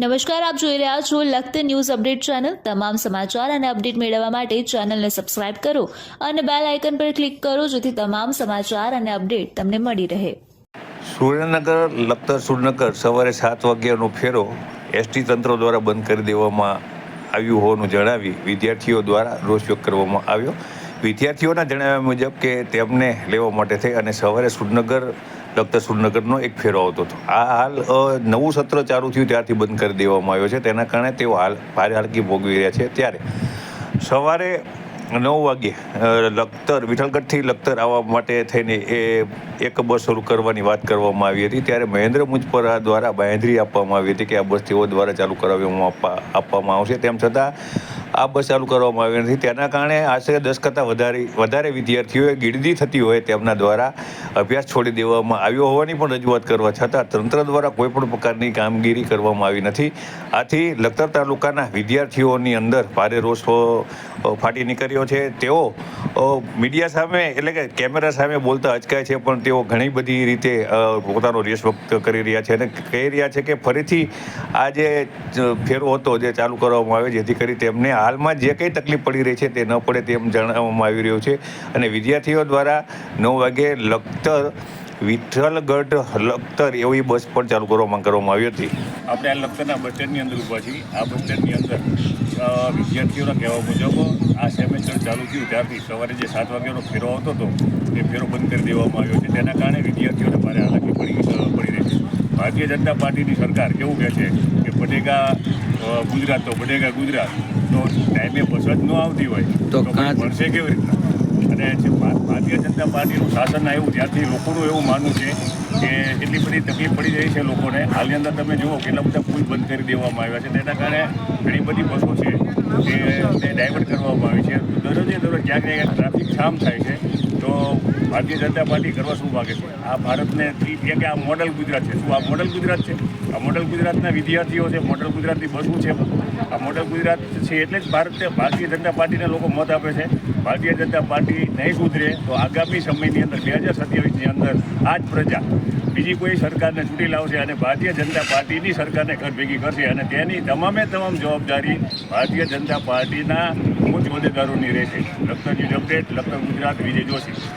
નમસ્કાર, આપ જોઈ રહ્યા છો લખત ન્યૂઝ અપડેટ ચેનલ. તમામ સમાચાર અને અપડેટ મેળવવા માટે ચેનલને સબસ્ક્રાઇબ કરો અને બેલ આઇકન પર ક્લિક કરો જેથી તમામ સમાચાર અને અપડેટ તમને મળી રહે. સુરેન્દ્રનગર, લખતર, સુરેન્દ્રનગર સવારે સાત વાગ્યાનો ફેરો એસટી તંત્ર દ્વારા બંધ કરી દેવામાં આવ્યું હોવાનું જણાવી વિદ્યાર્થીઓ દ્વારા રોષ વ્યક્ત કરવામાં આવ્યો. વિદ્યાર્થીઓના જણાવ્યા મુજબ કે તેમને લેવા માટે થઈ અને સવારે સુરનગર લખતર સુરનગરનો એક ફેરો આવતો હતો. આ હાલ નવું સત્ર ચાલુ થયું ત્યારથી બંધ કરી દેવામાં આવ્યો છે. તેના કારણે તેઓ હાલ ભારે હાલકી ભોગવી રહ્યા છે ત્યારે. સવારે નવ વાગ્યે લખતર, વિઠ્ઠલગઢથી લખતર આવવા માટે થઈને એ એક બસ શરૂ કરવાની વાત કરવામાં આવી હતી. ત્યારે મહેન્દ્ર મુજપરા દ્વારા બાંહેધરી આપવામાં આવી હતી કે આ બસ તેઓ દ્વારા ચાલુ કરાવવામાં આપવામાં આવશે. તેમ છતાં આ બસ ચાલુ કરવામાં આવી નથી. તેના કારણે આશરે દસ કરતાં વધારે વધારે વિદ્યાર્થીઓએ ગીર્દી થતી હોય તેમના દ્વારા અભ્યાસ છોડી દેવામાં આવ્યો હોવાની પણ રજૂઆત કરવા છતાં તંત્ર દ્વારા કોઈપણ પ્રકારની કામગીરી કરવામાં આવી નથી. આથી લખતર તાલુકાના વિદ્યાર્થીઓની અંદર ભારે રોષ ફાટી નીકળ્યો છે. તેઓ મીડિયા સામે એટલે કે કેમેરા સામે બોલતા અચકાય છે, પણ તેઓ ઘણી બધી રીતે પોતાનો રેસ વ્યક્ત કરી રહ્યા છે અને કહી રહ્યા છે કે ફરીથી આ જે ફેરો હતો જે ચાલુ કરવામાં આવે જેથી કરી તેમને હાલમાં જે કંઈ તકલીફ પડી રહી છે તે ન પડે તેમ જણાવવામાં આવી રહ્યું છે. અને વિદ્યાર્થીઓ દ્વારા નવ વાગે લખતર વિઠ્ઠલગઢ લખતર એવી બસ પણ ચાલુ કરવામાં કરવામાં આવી હતી. આપણે આ લખતરના બસ સ્ટેન્ડની અંદર ઊભા છીએ. આ બસ સ્ટેન્ડની અંદર વિદ્યાર્થીઓના કહેવા મુજબ આ સેમેસ્ટર ચાલુ થયું ત્યારથી સવારે જે સાત વાગ્યાનો ફેરો આવતો હતો એ ફેરો બંધ કરી દેવામાં આવ્યો છે. તેના કારણે વિદ્યાર્થીઓને ભારે હાલાકી પડી પડી રહી છે. ભારતીય જનતા પાર્ટીની સરકાર કેવું કહે છે કે અ, ગુજરાત તો બનેગા ગુજરાત. તો ટાઈમે બસ જ ન આવતી હોય તો ભણશે કેવી રીતના? અને જે ભારતીય જનતા પાર્ટીનું શાસન આવ્યું ત્યારથી લોકોનું એવું માનવું છે કે એટલી બધી તકલીફ પડી જાય છે લોકોને. હાલની અંદર તમે જુઓ કેટલા બધા પુલ બંધ કરી દેવામાં આવ્યા છે. તેના કારણે ઘણી બધી બસો છે તે તે ડાયવર્ટ કરવામાં આવી છે. દરરોજે દરરોજ ક્યાંક ને ક્યાંક ટ્રાફિક જામ થાય છે. તો ભારતીય જનતા પાર્ટી કરવા શું માગે? છે આ ભારતને એક કે આ મોડલ ગુજરાત છે. શું આ મોડલ ગુજરાત છે? આ મોડલ ગુજરાતના વિદ્યાર્થીઓ છે, મોડલ ગુજરાતની બસું છે. આ મોડલ ગુજરાત છે એટલે જ ભારત ભારતીય જનતા પાર્ટીને લોકો મત આપે છે. ભારતીય જનતા પાર્ટી નહીં સુધરે તો આગામી સમયની અંદર, બે હજાર સત્યાવીસની અંદર આ જ પ્રજા બીજી કોઈ સરકારને ચૂંટી લાવશે અને ભારતીય જનતા પાર્ટીની સરકારને ઘર ભેગી કરશે અને તેની તમામે તમામ જવાબદારી ભારતીય જનતા પાર્ટીના ઉચ્ચ હોદ્દેદારોની રહેશે. Lakhtar news update, Lakhtar Gujarat, Vijay Joshi.